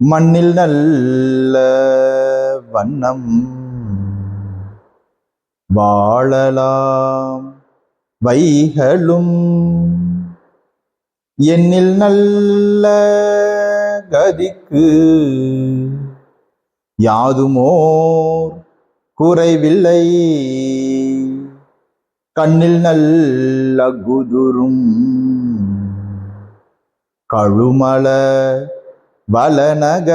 மண்ணில் நல்ல வண்ணம் வாழலாம் வைகளும். என்னில் நல்ல கதிக்கு யாதுமோர் குறைவில்லை. கண்ணில் நல்ல குதுரும் கழுமல வலனக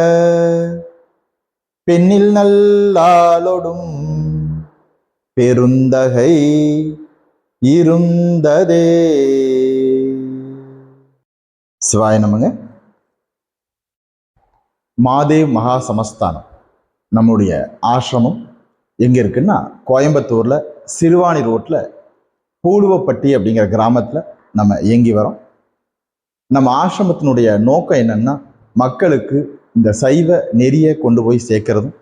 பெண்ணில் நல்லாலொடும் பெருந்தகை இருந்ததே. சிவாய நமங்க மாதேவ் மகா சமஸ்தானம் நம்முடைய ஆசிரமம் எங்கே இருக்குன்னா கோயம்புத்தூரில் சிறுவாணி ரோட்டில் பூலுவப்பட்டி அப்படிங்கிற கிராமத்தில் நம்ம இயங்கி வரோம். நம்ம ஆசிரமத்தினுடைய நோக்கம் என்னன்னா மக்களுக்கு இந்த சைவ நெறியை கொண்டு போய் சேர்க்கறதும்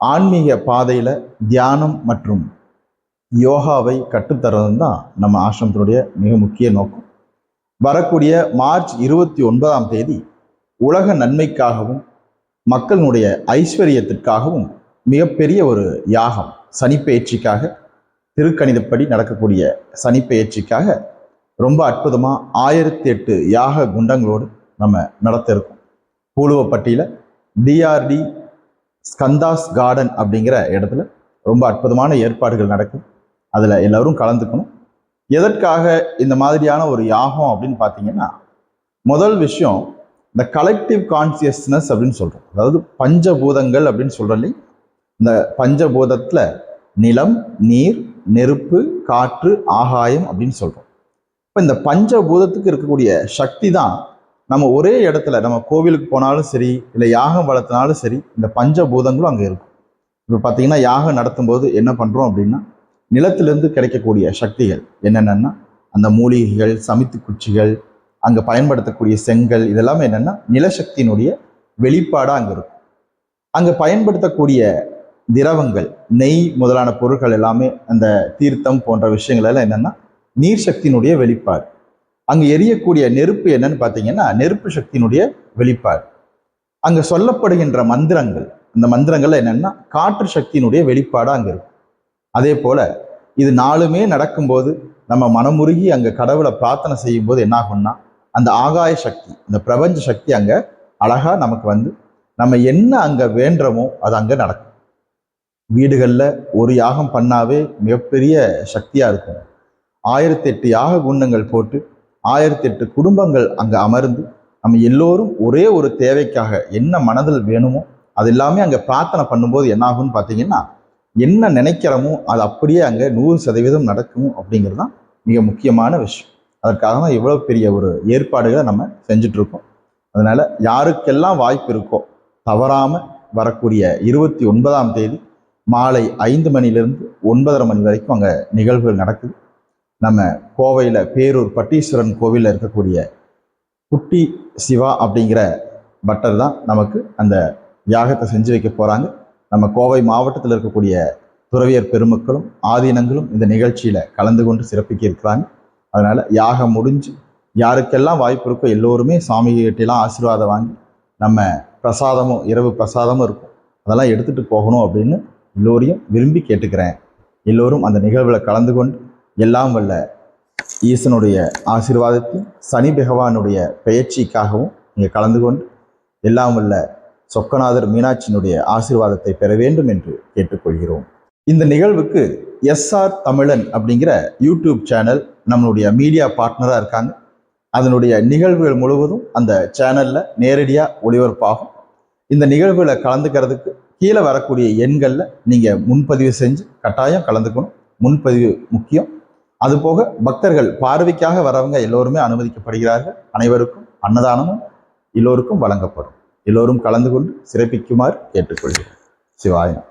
ஆன்மீக பாதையில் தியானம் மற்றும் யோகாவை கற்றுத்தரதும் தான் நம்ம ஆசிரமத்தினுடைய மிக முக்கிய நோக்கம். வரக்கூடிய மார்ச் இருபத்தி ஒன்பதாம் தேதி உலக நன்மைக்காகவும் மக்களுடைய ஐஸ்வர்யத்திற்காகவும் மிகப்பெரிய ஒரு யாகம் சனிப்பெயர்ச்சிக்காக திருக்கணிதப்படி நடக்கக்கூடிய சனிப்பெயர்ச்சிக்காக ரொம்ப அற்புதமாக ஆயிரத்தி எட்டு யாக குண்டங்களோடு நம்ம நடத்த இருக்கோம் பூலுவப்பட்டியில் டிஆர்டி ஸ்கந்தாஸ் கார்டன் அப்படிங்கிற இடத்துல ரொம்ப அற்புதமான ஏற்பாடுகள் நடக்கும். அதில் எல்லோரும் கலந்துக்கணும். எதற்காக இந்த மாதிரியான ஒரு யாகம் அப்படின்னு பார்த்தீங்கன்னா முதல் விஷயம் இந்த கலெக்டிவ் கான்சியஸ்னஸ் அப்படின்னு சொல்கிறோம் அதாவது பஞ்சபூதங்கள் அப்படின்னு சொல்கிறோம் இந்த பஞ்சபூதத்தில் நிலம் நீர் நெருப்பு காற்று ஆகாயம் அப்படின்னு சொல்கிறோம் இப்போ இந்த பஞ்சபூதத்துக்கு இருக்கக்கூடிய சக்தி தான் நம்ம ஒரே இடத்துல நம்ம கோவிலுக்கு போனாலும் சரி இல்லை யாகம் வளர்த்தினாலும் சரி இந்த பஞ்சபூதங்களும் அங்கே இருக்கும். இப்போ பார்த்தீங்கன்னா யாகம் நடத்தும்போது என்ன பண்ணுறோம் அப்படின்னா நிலத்திலிருந்து கிடைக்கக்கூடிய சக்திகள் என்னென்னா அந்த மூலிகைகள் சமித்து குச்சிகள் அங்கே பயன்படுத்தக்கூடிய செங்கல் இதெல்லாமே என்னென்னா நிலசக்தியினுடைய வெளிப்பாடாக அங்கே இருக்கும். அங்கே பயன்படுத்தக்கூடிய திரவங்கள் நெய் முதலான பொருட்கள் எல்லாமே அந்த தீர்த்தம் போன்ற விஷயங்கள் எல்லாம் என்னென்னா நீர் சக்தியினுடைய வெளிப்பாடு. அங்கே எரியக்கூடிய நெருப்பு என்னன்னு பார்த்தீங்கன்னா நெருப்பு சக்தியினுடைய வெளிப்பாடு. அங்கே சொல்லப்படுகின்ற மந்திரங்கள் அந்த மந்திரங்கள் என்னென்னா காற்று சக்தியினுடைய வெளிப்பாடாக அங்கே இருக்கும் அதே போல இது நாளுமே நடக்கும்போது நம்ம மனமுருகி அங்கே கடவுளை பிரார்த்தனை செய்யும் போது என்ன ஆகும்னா அந்த ஆகாய சக்தி அந்த பிரபஞ்ச சக்தி அங்கே அழகா நமக்கு வந்து நம்ம என்ன அங்கே வேண்டுறோமோ அது அங்கே நடக்கும். வீடுகளில் ஒரு யாகம் பண்ணாவே மிகப்பெரிய சக்தியாக இருக்கும். ஆயிரத்தி எட்டு யாக குண்டங்கள் போட்டு ஆயிரத்தி எட்டு குடும்பங்கள் அங்கே அமர்ந்து நம்ம எல்லோரும் ஒரே ஒரு தேவைக்காக என்ன மனதில் வேணுமோ அது எல்லாமே அங்கே பிரார்த்தனை பண்ணும்போது என்ன ஆகும்னு பார்த்தீங்கன்னா என்ன நினைக்கிறோமோ அது அப்படியே அங்கே நூறு சதவீதம் நடக்கும் அப்படிங்கிறது தான் மிக முக்கியமான விஷயம். அதற்காக தான் இவ்வளோ பெரிய ஒரு ஏற்பாடுகளை நம்ம செஞ்சிட்ருக்கோம். அதனால் யாருக்கெல்லாம் வாய்ப்பு இருக்கோ தவறாமல் வரக்கூடிய இருபத்தி ஒன்பதாம் தேதி மாலை ஐந்து மணிலிருந்து ஒன்பதரை மணி வரைக்கும் அங்கே நிகழ்வுகள் நடக்குது. நம்ம கோவையில் பேரூர் பட்டீஸ்வரன் கோவிலில் இருக்கக்கூடிய குட்டி சிவா அப்படிங்கிற பட்டர் தான் நமக்கு அந்த யாகத்தை செஞ்சு வைக்க போகிறாங்க நம்ம கோவை மாவட்டத்தில் இருக்கக்கூடிய துறவியர் பெருமக்களும் ஆதீனங்களும் இந்த நிகழ்ச்சியில் கலந்து கொண்டு சிறப்பிக்க இருக்கிறாங்க. அதனால் யாகம் முடிஞ்சு யாருக்கெல்லாம் வாய்ப்பு இருக்கோ எல்லோருமே சாமி கிட்டலாம் ஆசீர்வாதம் வாங்கி நம்ம பிரசாதமும் இரவு பிரசாதமும் இருக்கும். அதெல்லாம் எடுத்துகிட்டு போகணும் அப்படின்னு எல்லோரையும் விரும்பி கேட்டுக்கிறேன். எல்லோரும் அந்த நிகழ்வில் கலந்து கொண்டு எல்லாம் வல்ல ஈசனுடைய ஆசீர்வாதத்தையும் சனி பகவானுடைய பெயர்ச்சிக்காகவும் இங்கே கலந்து கொண்டு எல்லாம் வல்ல சொக்கநாதர் மீனாட்சியினுடைய ஆசீர்வாதத்தை பெற வேண்டும் என்று கேட்டுக்கொள்கிறோம். இந்த நிகழ்வுக்கு எஸ்ஆர் தமிழன் அப்படிங்கிற யூடியூப் சேனல் நம்மளுடைய மீடியா பார்ட்னராக இருக்காங்க. அதனுடைய நிகழ்வுகள் முழுவதும் அந்த சேனலில் நேரடியாக ஒளிபரப்பாகும். இந்த நிகழ்வுகளை கலந்துக்கிறதுக்கு கீழே வரக்கூடிய எண்களில் நீங்கள் முன்பதிவு செஞ்சு கட்டாயம் கலந்துக்கணும். முன்பதிவு முக்கியம். அதுபோக பக்தர்கள் பார்வைக்காக வரவங்க எல்லோருமே அனுமதிக்கப்படுகிறார்கள். அனைவருக்கும் அன்னதானமும் எல்லோருக்கும் வழங்கப்படும். எல்லோரும் கலந்து கொண்டு சிறப்பிக்குமாறு கேட்டுக்கொள்கிறேன். சிவாயம்